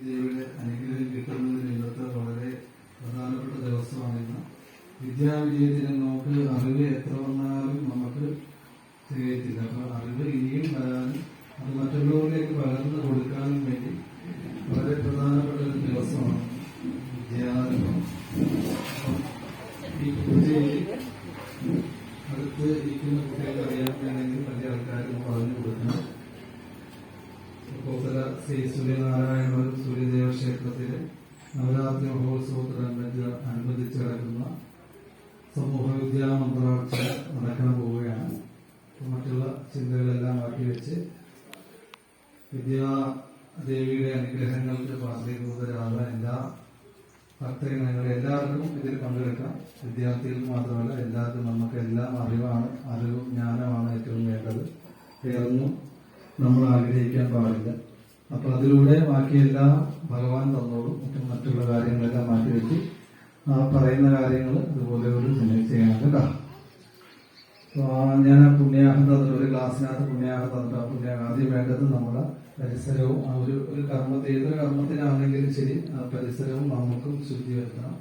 ദേവിയുടെ അനുഗ്രഹം കിട്ടുന്നതിന് ഇന്നത്തെ വളരെ പ്രധാനപ്പെട്ട ദിവസമാണ് ഇന്ന് വിദ്യാവിജയത്തിന് നമുക്ക് അറിവ് എത്ര വന്നാലും നമുക്ക് തികയത്തില്ല. അപ്പൊ അറിവ് ഇനിയും വരാനും ഭക്തജനങ്ങളെ എല്ലാവർക്കും ഇതിൽ പങ്കെടുക്കാം. വിദ്യാർത്ഥികൾക്ക് മാത്രമല്ല എല്ലാവർക്കും നമുക്ക് എല്ലാം അറിവാണ് അറിവും ജ്ഞാനമാണ് ഏറ്റവും വേണ്ടത്. വേറൊന്നും നമ്മൾ ആഗ്രഹിക്കാൻ പാടില്ല. അപ്പൊ അതിലൂടെ ബാക്കിയെല്ലാം ഭഗവാൻ തന്നോളും മറ്റും മറ്റുള്ള കാര്യങ്ങളെല്ലാം മാറ്റിവെച്ച് ആ പറയുന്ന കാര്യങ്ങൾ അതുപോലെ ഒരു ചെയ്യണം കേട്ടോ. ഞാൻ ആ പുണ്യാഹം തന്നിട്ട് ഒരു ക്ലാസ്സിനകത്ത് പുണ്യാഹം തന്നിട്ട് ആ പുണ്യാഹം ആദ്യം വേണ്ടത് നമ്മുടെ പരിസരവും ആ ഒരു ഒരു കർമ്മത്തെ ഏതൊരു കർമ്മത്തിനാണെങ്കിലും ശരി ആ പരിസരവും നമുക്കും ശുദ്ധി വരുത്തണം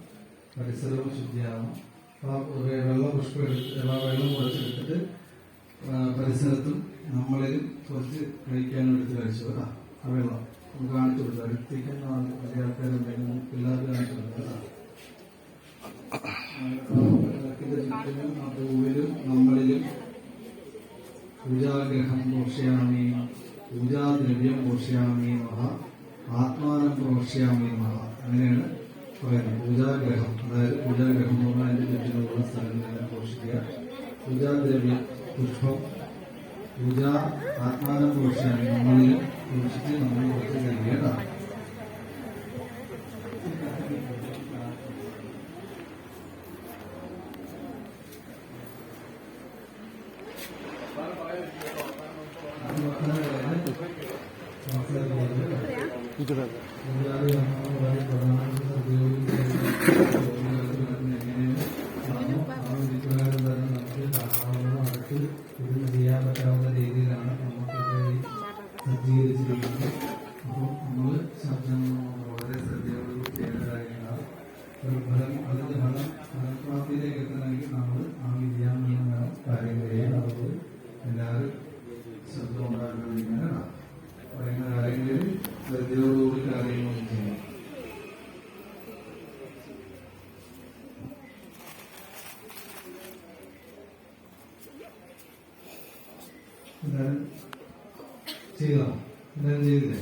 പരിസരവും ശുദ്ധിയാവണം അപ്പൊ വെള്ള പുഷ്പം എടുത്ത് വെള്ളം കുറച്ചെടുത്തിട്ട് പരിസരത്തും നമ്മളിലും കുറച്ച് കഴിക്കാനും എടുത്ത് കഴിച്ചു കേട്ടോ ആ വെള്ളം നമുക്ക് കാണിച്ചു കൊടുത്തു അടുത്തേക്കുന്ന വലിയ ആൾക്കാരുണ്ടെങ്കിൽ പിള്ളേർക്ക് കാണിച്ചു കൊടുക്കുക കേട്ടോ വിളക്കിന്റെ ചുറ്റിനും ആ പൂവിലും നമ്മളിലും പൂജാഗ്രഹം പോഷയാമി പൂജാദ്രവ്യം പോഷയാമി മഹ ആത്മാനം പ്രോക്ഷ്യാമി മഹ അങ്ങനെയാണ് പറയുന്നത്. പൂജാഗ്രഹം. അതായത് പൂജാഗ്രഹം എന്ന് പറഞ്ഞാൽ അതിന്റെ ചുറ്റിനുള്ള സ്ഥലങ്ങളെല്ലാം പോഷിക്കുക. പൂജാദ്രവ്യം പുഷ്പം പൂജ ആത്മാനം പ്രോക്ഷ്യാമി നമ്മളിൽ പോഷിച്ച് നമ്മൾ കുറച്ച് കഴിയേണ്ട ശബ്ദം വളരെ ശ്രദ്ധയോട് ചെയ്യേണ്ട കാര്യങ്ങളാണ് ഒരു ഫലം അതിന്റെ ഫലം ഫലപ്രാപ്തിയിലേക്ക് എത്തണമെങ്കിൽ നമ്മൾ ആ വിദ്യാമയം വേണം കാര്യങ്ങൾ ചെയ്യാൻ അതുകൊണ്ട് എല്ലാവരും ശബ്ദം ഉണ്ടാക്കാതിരിക്കാനാണ് പറയുന്ന കാര്യങ്ങളിൽ ശ്രദ്ധയോടുകൂടി കാര്യങ്ങൾ ചെയ്യണം എന്തായാലും ചെയ്തോ? എന്തായാലും ചെയ്തില്ലേ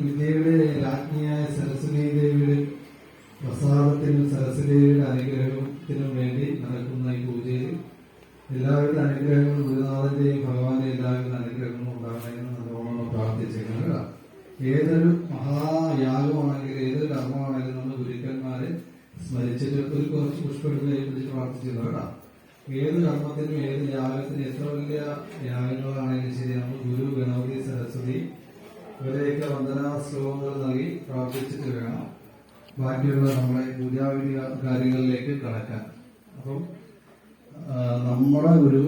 വിദ്യയുടെ രാജ്ഞിയായ സരസ്വതി ദേവിയുടെ പ്രസാദത്തിനും സരസ്വതി അനുഗ്രഹത്തിനും വേണ്ടി നടക്കുന്ന ഈ പൂജയിൽ എല്ലാവരുടെ അനുഗ്രഹങ്ങളും ഗുരുനാഥന്റെയും ഭഗവാന്റെ എല്ലാവരുടെ അനുഗ്രഹങ്ങളും ഉണ്ടാകണമെന്ന് നമ്മളോട് പ്രാർത്ഥിച്ചേക്കണം ഏതൊരു മഹായാഗമാണെങ്കിലും ഏതൊരു കർമ്മമാണെങ്കിലും നമ്മൾ ഗുരുക്കന്മാരെ സ്മരിച്ചിട്ട് ഒരു കുറച്ച് പുഷ്പങ്ങളെ പിടിച്ച് പ്രാർത്ഥിച്ചിരുന്നു കേട്ടോ ഏത് കർമ്മത്തിനും ഏത് യാഗത്തിനും എത്ര വലിയ യാഗങ്ങളാണെങ്കിലും ശരി നമ്മൾ ഗുരു ഗണപതി സരസ്വതി ഇവരെയൊക്കെ വന്ദനാ ശ്ലോകങ്ങൾ നൽകി പ്രാർത്ഥിച്ചിട്ട് വേണം ബാക്കിയുള്ള നമ്മളെ പൂജാവിധി കാര്യങ്ങളിലേക്ക് കടക്കാൻ. അപ്പം നമ്മുടെ ഗുരു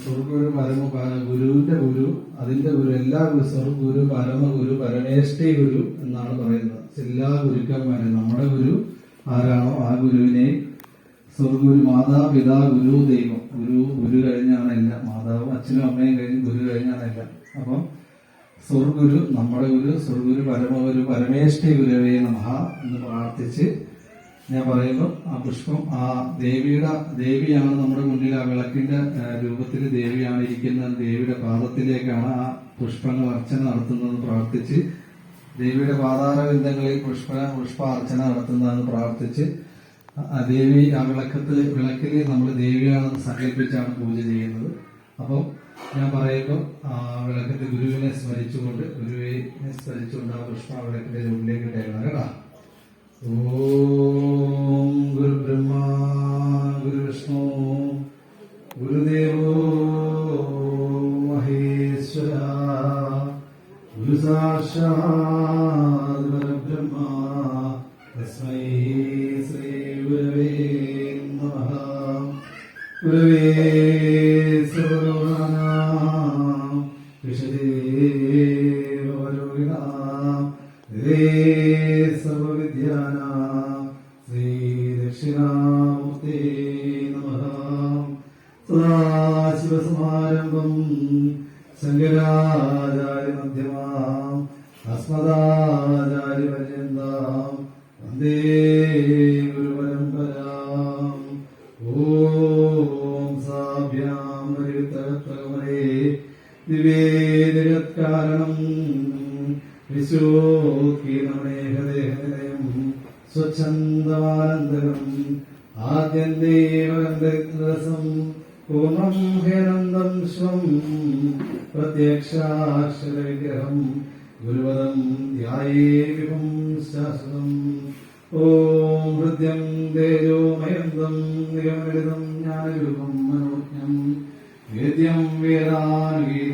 സ്വർഗുരു പരമ ഗുരുവിന്റെ ഗുരു അതിന്റെ ഗുരു എല്ലാ ഗുരു സ്വർഗുരു പരമഗുരു പരമേഷ്ഠി ഗുരു എന്നാണ് പറയുന്നത്. എല്ലാ ഗുരുക്കന്മാരും നമ്മുടെ ഗുരു ആരാണോ ആ ഗുരുവിനെ സ്വർഗുരു മാതാ പിതാ ഗുരു ദൈവം. ഗുരു ഗുരു കഴിഞ്ഞാണ് എല്ലാം. മാതാവും അച്ഛനും അമ്മയും കഴിഞ്ഞ് ഗുരു കഴിഞ്ഞാണ് എല്ലാം. അപ്പം സ്വർഗുരു നമ്മുടെ ഗുരു സ്വർഗുരു പരമഗുരു പരമേഷ്ഠി ഗുരവേ നമഹ എന്ന് പ്രാർത്ഥിച്ച് ഞാൻ പറയുമ്പോൾ ആ പുഷ്പം ആ ദേവിയുടെ ദേവിയാണ് നമ്മുടെ മുന്നിൽ ആ വിളക്കിന്റെ രൂപത്തിൽ ദേവിയാണ് ഇരിക്കുന്ന ദേവിയുടെ പാദത്തിലേക്കാണ് ആ പുഷ്പങ്ങൾ അർച്ചന നടത്തുന്നത് പ്രാർത്ഥിച്ച് ദേവിയുടെ പാതാരബന്ധങ്ങളിൽ പുഷ്പ പുഷ്പാർച്ചന നടത്തുന്നതെന്ന് പ്രാർത്ഥിച്ച് ദേവി ആ വിളക്കത്തിൽ വിളക്കിൽ നമ്മൾ ദേവിയാണെന്ന് സങ്കല്പിച്ചാണ് പൂജ ചെയ്യുന്നത്. അപ്പം ഞാൻ പറയുമ്പോൾ ആ വിളക്കത്തിൽ ഗുരുവിനെ സ്മരിച്ചുകൊണ്ട് ഗുരുവിനെ സ്മരിച്ചുകൊണ്ട് ആ കൃഷ്ണ വിളക്കിന്റെ ഉള്ളിലേക്ക് ഇട്ടേക്കണം. കേട്ടോ? ഓം ഗുരു ബ്രഹ്മ ഗുരു വിഷ്ണു ഗുരുദേവോ മഹേശ്വര ഗുരു സാക്ഷാ തസ്മൈ ഗുരവേ സർവലോകാനാം വിശദേ ഹരേ സർവവിദ്യാന ശ്രീ ദക്ഷിണാമൂർത്തേ നമഃ സദാശിവസമാരംഭം വന്ദേ വിശോഖീനമേഹദേഹനിലയം സ്വച്ഛന്ദമാനന്ദകം ആദ്യന്തേവരസം പൂർണം ഹേനന്ദം സ്വം പ്രത്യക്ഷാക്ഷരവിഗ്രഹം ഗുരുവദം ധ്യായേ വിഭം ശാശ്വതം. ഓം ഹൃദ്യം തേജോമയന്തം നിഗമലിതം ജ്ഞാനരൂപം മനോജ്ഞം. വേദാനുഗീതം